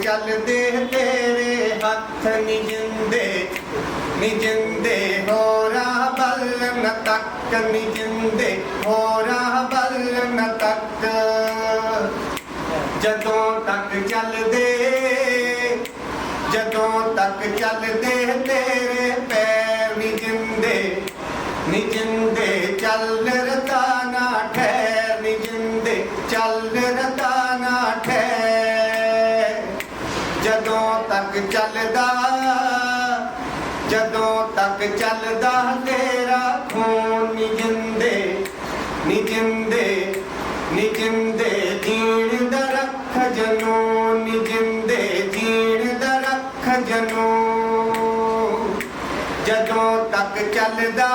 ਚੱਲਦੇ ਤੇਰੇ ਹੱਥ ਨੀ ਜਿੰਦੇ ਨੀ ਜਿੰਦੇ ਬਲ ਨ ਤੱਕ ਨੀ ਜਿੰਦੇ ਬਲ ਨ ਤੱਕ। ਜਦੋਂ ਤੱਕ ਚੱਲਦੇ ਜਦੋਂ ਤੱਕ ਚੱਲਦੇ ਤੇਰੇ ਪੈਰ ਨੀ ਜਿੰਦੇ ਨੀ ਚੱਲ ਰਤਾ ਨਾ ਠਹਿਰ ਨੀ ਜਿੰਦੇ ਚੱਲ ਰਤਾ ਨਾ ਠਹਿਰ। ਜਦੋਂ ਤੱਕ ਚੱਲਦਾ, ਜਦੋਂ ਤੱਕ ਚੱਲਦਾ ਤੇਰਾ ਖੂਨ ਨੀ ਜਿੰਦੇ ਨੀ ਜਿੰਦੇ ਨੀ ਜਿੰਦੇ, ਜੀਣ ਦਾ ਰੱਖ ਜਨੂਨ ਨੀ ਜਿੰਦੇ, ਜੀਣ ਦਾ ਰੱਖ ਜਨੂਨ ਜਦੋਂ ਤੱਕ ਚੱਲਦਾ,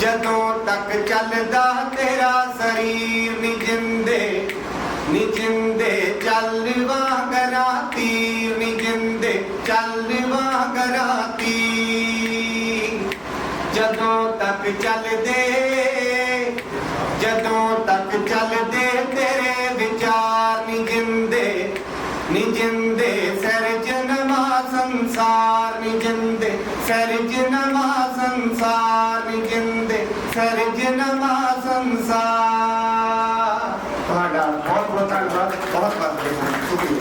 ਜਦੋਂ ਤੱਕ ਚੱਲਦਾ ਤੇਰਾ ਸਰੀਰ ਨੀ ਜਿੰਦੇ ਨੀ ਜਿੰਦੇ ਚੱਲ ਵਾਂਗਰਾ ਤੀਰ ਨੀ ਚੱਲ ਵਾਂਗਰਾ ਤੀਰ ਜਦੋਂ ਤੱਕ ਚੱਲਦੇ ਜਦੋਂ ਤੱਕ ਚੱਲਦੇ ਤੇਰੇ ਵਿਚਾਰ ਨੀ ਜਿੰਦੇ ਨੀ ਜਿੰਦੇ ਸਰਜਨਮਾ ਸੰਸਾਰ ਨੀ ਸਰਜਨਮਾ ਸੰਸਾਰ ਨੀ ਸਰਜਨਮਾ ਸੰਸਾਰ Onlar var, daha farklı. Çok iyi.